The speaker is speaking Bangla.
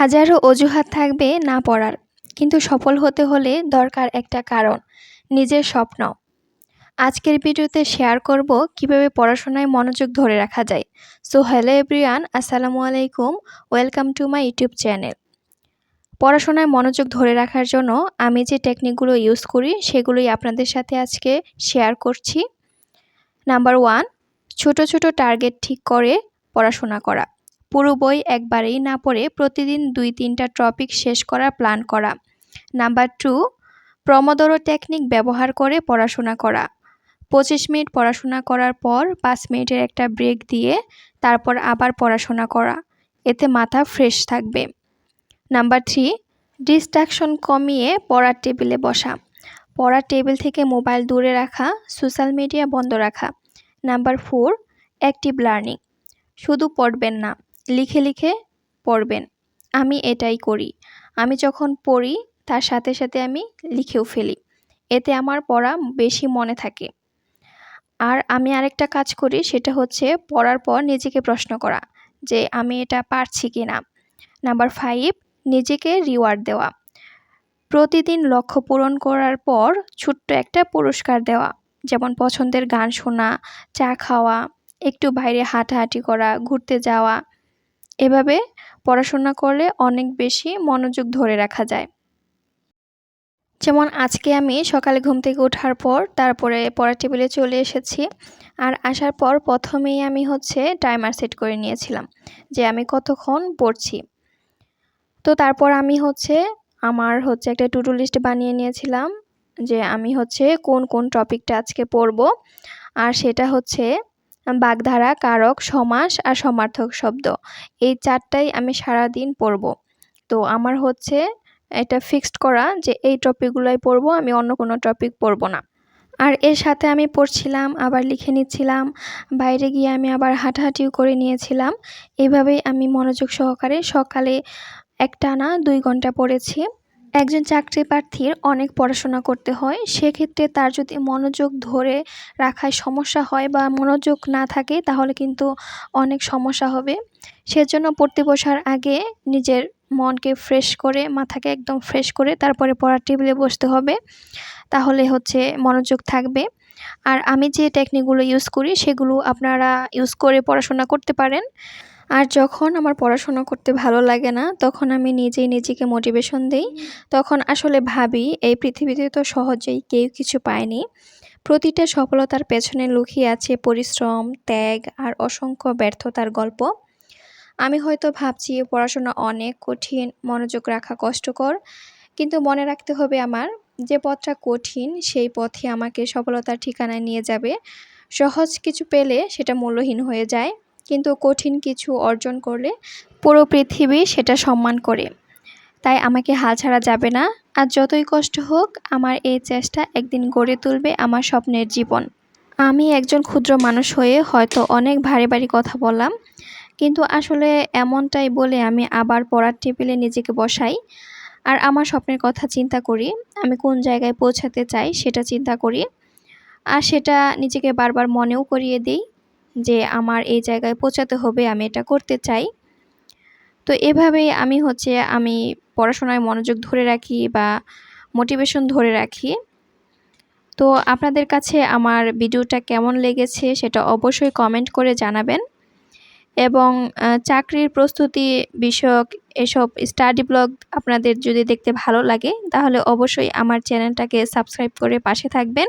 হাজারো অজুহাত থাকবে না পড়ার, কিন্তু সফল হতে হলে দরকার একটা কারণ, নিজের স্বপ্ন। আজকের ভিডিওতে শেয়ার করব কীভাবে পড়াশোনায় মনোযোগ ধরে রাখা যায়। সো হ্যালো এভরিয়ান আসসালামু আলাইকুম, welcome to my YouTube channel. পড়াশোনায় মনোযোগ ধরে রাখার জন্য আমি যে টেকনিকগুলো ইউজ করি, সেগুলোই আপনাদের সাথে আজকে শেয়ার করছি। নাম্বার ওয়ান, ছোট ছোট টার্গেট ঠিক করে পড়াশোনা করা। পুরো বই একবারেই না পড়ে প্রতিদিন দুই তিনটা টপিক শেষ করার প্ল্যান করা। নাম্বার টু প্রমোদরো টেকনিক ব্যবহার করে পড়াশোনা করা। পঁচিশ মিনিট পড়াশোনা করার পর পাঁচ মিনিটের একটা ব্রেক দিয়ে তারপর আবার পড়াশোনা করা। এতে মাথা ফ্রেশ থাকবে। নাম্বার থ্রি, ডিস্ট্রাকশন কমিয়ে পড়ার টেবিলে বসা। পড়ার টেবিল থেকে মোবাইল দূরে রাখা, সোশ্যাল মিডিয়া বন্ধ রাখা। Number four, active learning. শুধু পড়বেন না। লিখে লিখে পড়বেন। আমি এটাই করি। আমি যখন পড়ি, তার সাথে সাথে আমি লিখেও ফেলি। এতে আমার পড়া বেশি মনে থাকে। আর আমি আরেকটা কাজ করি, সেটা হচ্ছে পড়ার পর নিজেকে প্রশ্ন করা যে, আমি এটা পারছি কি না নাম্বার ফাইভ, নিজেকে রিওয়ার্ড দেওয়া। প্রতিদিন লক্ষ্য পূরণ করার পর ছোট্ট একটা পুরস্কার দেওয়া। যেমন পছন্দের গান শোনা, চা খাওয়া, একটু বাইরে হাঁটাহাঁটি করা, ঘুরতে যাওয়া। এভাবে পড়াশোনা করলে অনেক বেশি মনোযোগ ধরে রাখা যায়। যেমন আজকে আমি সকালে ঘুম থেকে ওঠার পর তারপরে পড়ার টেবিলে চলে এসেছি আর আসার পর প্রথমেই আমি হচ্ছে টাইমার সেট করে নিয়েছিলাম যে আমি কতক্ষণ পড়ছি। তো তারপর আমি হচ্ছে আমার হচ্ছে একটা টুটু লিস্ট বানিয়ে নিয়েছিলাম যে আমি হচ্ছে কোন কোন টপিকটা আজকে পড়ব আর সেটা হচ্ছে বাগধারা, কারক, সমাস আর সমার্থক শব্দ। এই চারটাই আমি সারা দিন পড়ব। তো আমার হচ্ছে এটা ফিক্সড করা যে এই টপিকগুলোই পড়ব, আমি অন্য কোনো টপিক পড়ব না। আর এর সাথে আমি পড়ছিলাম, আবার লিখে নিচ্ছিলাম, বাইরে গিয়ে আমি আবার হাঁটাহাঁটিও করে নিয়েছিলাম। এইভাবেই আমি মনোযোগ সহকারে সকালে একটানা দুই ঘণ্টা পড়েছি। একজন চাকরি প্রার্থীর অনেক পড়াশোনা করতে হয়, সেক্ষেত্রে তার যদি মনোযোগ ধরে রাখায় সমস্যা হয় বা মনোযোগ না থাকে, তাহলে কিন্তু অনেক সমস্যা হবে। সেজন্য পড়তে বসার আগে নিজের মনকে ফ্রেশ করে, মাথাকে একদম ফ্রেশ করে তারপরে পড়ার টেবিলে বসতে হবে। তাহলে হচ্ছে মনোযোগ থাকবে। আর আমি যে টেকনিকগুলো ইউজ করি, সেগুলো আপনারা ইউজ করে পড়াশোনা করতে পারেন। আর যখন আমার পড়াশোনা করতে ভালো লাগে না, তখন আমি নিজেই নিজেকে মোটিভেশন দিই। তখন আসলে ভাবি, এই পৃথিবীতে তো সহজেই কেউ কিছু পায়নি। প্রতিটা সফলতার পেছনে লুকিয়ে আছে পরিশ্রম, ত্যাগ আর অসংখ্য ব্যর্থতার গল্প। আমি হয়তো ভাবছি, পড়াশোনা অনেক কঠিন, মনোযোগ রাখা কষ্টকর, কিন্তু মনে রাখতে হবে আমার, যে পথটা কঠিন, সেই পথে আমাকে সফলতার ঠিকানায় নিয়ে যাবে। সহজ কিছু পেলে সেটা মূল্যহীন হয়ে যায়। কিন্তু কঠিন কিছু অর্জন করলে পুরো পৃথিবী সেটা সম্মান করে। তাই আমাকে হাল ছাড়া যাবে না। আর যতই কষ্ট হোক, আমার এই চেষ্টা একদিন গড়ে তুলবে আমার স্বপ্নের জীবন। আমি একজন ক্ষুদ্র মানুষ হয়ে হয়তো অনেক ভারী ভারী কথা বললাম, কিন্তু আসলে এমনটাই বলে আমি আবার পড়ার টেবিলে নিজেকে বসাই। আর আমার স্বপ্নের কথা চিন্তা করি, আমি কোন জায়গায় পৌঁছাতে চাই সেটা চিন্তা করি। আর সেটা নিজেকে বারবার মনেও করিয়ে দিই। যে আমার এই জায়গায় পৌঁছাতে হবে, আমি এটা করতে চাই। তো এভাবেই আমি হচ্ছে আমি পড়াশোনায় মনোযোগ ধরে রাখি বা মোটিভেশন ধরে রাখি। তো আপনাদের কাছে আমার ভিডিওটা কেমন লেগেছে সেটা অবশ্যই কমেন্ট করে জানাবেন। এবং চাকরির প্রস্তুতি বিষয়ক এসব স্টাডি ব্লগ আপনাদের যদি দেখতে ভালো লাগে, তাহলে অবশ্যই আমার চ্যানেলটাকে সাবস্ক্রাইব করে পাশে থাকবেন।